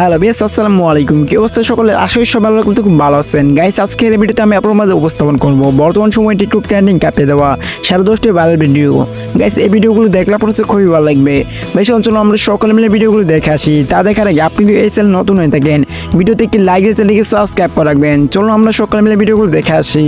Hello বিয়াস আসসালামু আলাইকুম। কি অবস্থা সকলে? করি সবাই কিন্তু খুব ভালো আছেন। গাইস আজকের ভিডিওতে আমি আপনার মাঝে উপস্থাপন করব বর্তমান সময়ে টিকটক ট্রেন্ডিং কাপে দেওয়া সাড়ে দশটি ভাইরাল ভিডিও গাইস এই ভিডিওগুলো দেখলে আপনার হচ্ছে খুবই ভালো লাগবে। বেশি অঞ্চল আমরা সকলে মিলে ভিডিওগুলো দেখে আসি। তা দেখার আগে আপনি যদি এই চ্যানেল নতুন হয়ে থাকেন, ভিডিওতে একটি লাইক দিয়ে চ্যানেলকে সাবস্ক্রাইব করে রাখবেন। চলুন, আমরা সকলে মিলে ভিডিওগুলো দেখে আসি।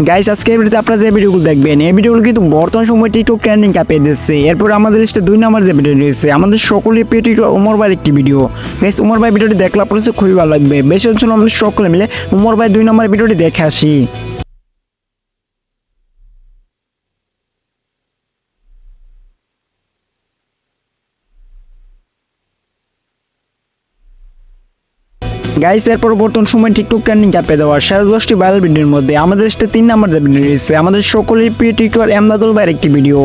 গাইস আজকে ভিডিওতে আপনারা যে ভিডিওগুলো দেখবেন, এই ভিডিওগুলো কিন্তু বর্তমান সময় টিকটক ট্রেন্ডিং কাপে দিচ্ছে। এরপর আমাদের লিস্টে দুই নাম্বার যে ভিডিও রয়েছে, আমাদের সকলের প্রিয় টিকটক উমর ভাইয়ের একটি ভিডিও গাইস উমর ভাই ভিডিওটি দেখলে আপনার খুবই ভালো লাগবে। বেশি অঞ্চল আমাদের সকলে মিলে উমর ভাই দুই নম্বর ভিডিওটি দেখে আসি। গাইস এরপর বর্তমান সময় টিকটক ট্রেন্ডিং ক্যাপে দেওয়া। সাড়ে দশটি ভাইরাল ভিডিওর মধ্যে আমাদের সাথে তিন নাম্বার যে ভিডিও রয়েছে, আমাদের সকলের প্রিয় টিকটকার এমদাদুল ভাইয়ের একটি ভিডিও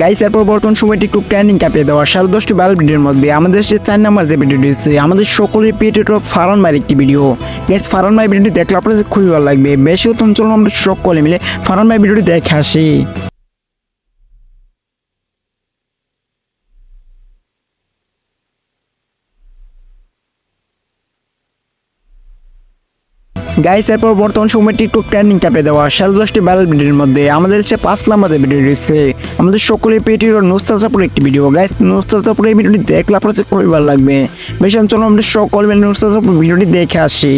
গাইস এরপর বর্তমান সময়টি একটু ট্রেন্ডিং ক্যাপে দেওয়া। সাড়ে দশটি ভাইরাল ভিডিওর মধ্যে আমাদের যে চার নাম্বার যে ভিডিও রয়েছে, আমাদের সকলের টপ ফারন মাইয়ের একটি ভিডিও। গাইস ফারন মাই ভিডিওটি দেখলে আপনাদের খুবই ভালো লাগবে। বেশি অত চলুন আমরা সকলে মিলে ফারন মাই ভিডিওটি দেখে আসি। গাইস এরপর বর্তমান সময় টিকটক ট্রেন্ডিং ক্যাপে দেওয়া সাড়ে দশটি ভাইরাল ভিডিওর মধ্যে আমাদের হচ্ছে পাঁচ নাম্বারের ভিডিও রয়েছে। আমাদের সকলে পেটির নুস্তা চাপুর একটি ভিডিও গাইস নুস্তা চাপুর এই ভিডিওটি দেখলে আপনার খুবই ভালো লাগবে। বেশ চলো আমাদের সকল মিলে নুস্তা চাপুর ভিডিওটি দেখে আসি।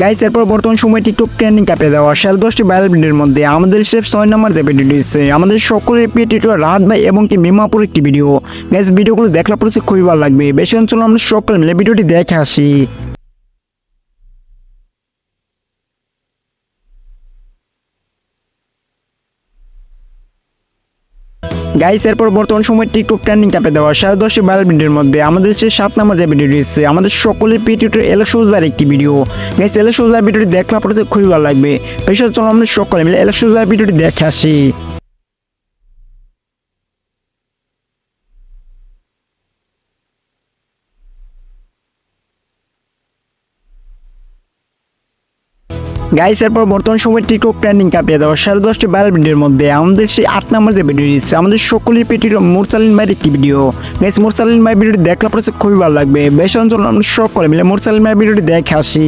গাইস, এরপর বর্তমান সময় টিকটক ট্রেন্ডিং কাপে দেওয়া সাড়ে দশটি ভাইরাল ভিডিওর মধ্যে আমাদের শেফ ছয় নম্বর যে ভিডিও রয়েছে আমাদের সকলের প্রিয় টিকটক রাত ভাই এবং কি মিমাপুর একটি ভিডিও গাইস, ভিডিওগুলো দেখলে পরে খুবই ভালো লাগবে। বেশি অঞ্চল আমরা সকলে মিলে ভিডিওটি দেখে আসি। গাইস এরপর বর্তমান সময় টিকটক ট্রেন্ডিং ট্যাপে দেওয়া। সাড়ে দশটি ভাইরাল ভিডিওর মধ্যে আমাদের হচ্ছে সাত নম্বর যে ভিডিও রয়েছে, আমাদের সকলের পিটিউটের এলেকশোজ সুজদার একটি ভিডিও গাইস এলেকশোজ সুজদার ভিডিওটি দেখলে আপনার খুবই ভালো লাগবে। বেশি চলো আমরা সকলে মিলে এলেকশোজ সুজদার ভিডিওটি দেখে আসি। গাইস এরপর বর্তমান সময় টিকটক ট্রেন্ডিং কাঁপিয়ে দেওয়া সাড়ে দশটি ভাইরাল ভিডিওর মধ্যে আমাদের সেই আট নম্বর যে ভিডিও দিচ্ছে আমাদের সকলের পেটির মোরসালিন ভাইয়ের একটি ভিডিও গাইস মোরসালিন ভাই ভিডিওটি দেখলে পরে খুবই ভালো লাগবে। বেশ অঞ্চল আমরা সকলে মিলে মোরসালিন ভাই ভিডিওটি দেখে আসি।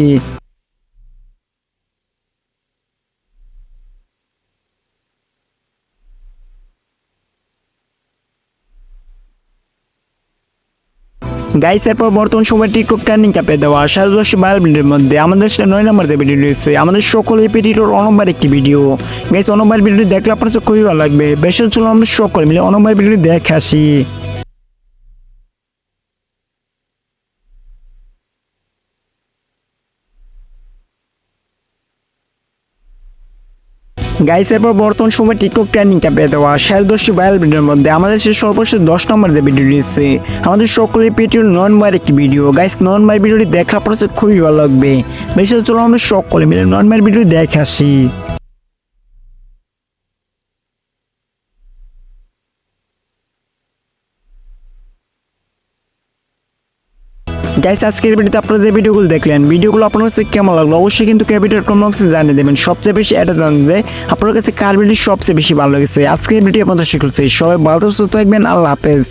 গাইস এরপর বর্তমান সময় টিকটক ট্রেন্ডিং ক্যাপে দেওয়া সাড়ে দশ বারো মিনিটের মধ্যে আমাদের সেটা নয় নম্বর যে ভিডিও রয়েছে, আমাদের সকলের পেটিটোর অনবার একটি ভিডিও গাইস অনবার ভিডিওটি দেখলে আপনার খুবই ভালো লাগবে। বেশ চলো আমরা সকলে মিলে অনম্বার ভিডিওটি দেখে আসি। গাইস এরপর বর্তমান সময় টিকটক ট্রেন্ডিং ক্যাপে দেওয়া। শেষ দশটি ভাইরাল ভিডিওর মধ্যে আমাদের সে সর্বশেষ দশ নম্বর যে ভিডিও রয়েছে, আমাদের সকলের পেটির নন মায়ের একটি ভিডিও গাইস নন মায়ের ভিডিওটি দেখার পর খুবই ভালো লাগবে। বেশি চলো আমরা সকলে মিলে নন মায়ের ভিডিও দেখে আসি। গাইস আজকের ভিডিওতে আপনারা যে ভিডিওগুলো দেখলেন, ভিডিওগুলো আপনার কাছে কেমন লাগল? অবশ্যই কিন্তু ক্যাপিটাল কম বক্সে জানিয়ে দেবেন। সবচেয়ে বেশি এটা জানেন যে আপনার কাছে কার ভিডিও সবচেয়ে বেশি ভালো লেগেছে? আজকের ভিডিও আপনাদের শিখেছে সবাই ভালো সুস্থ থাকবেন। আল্লাহ হাফেজ।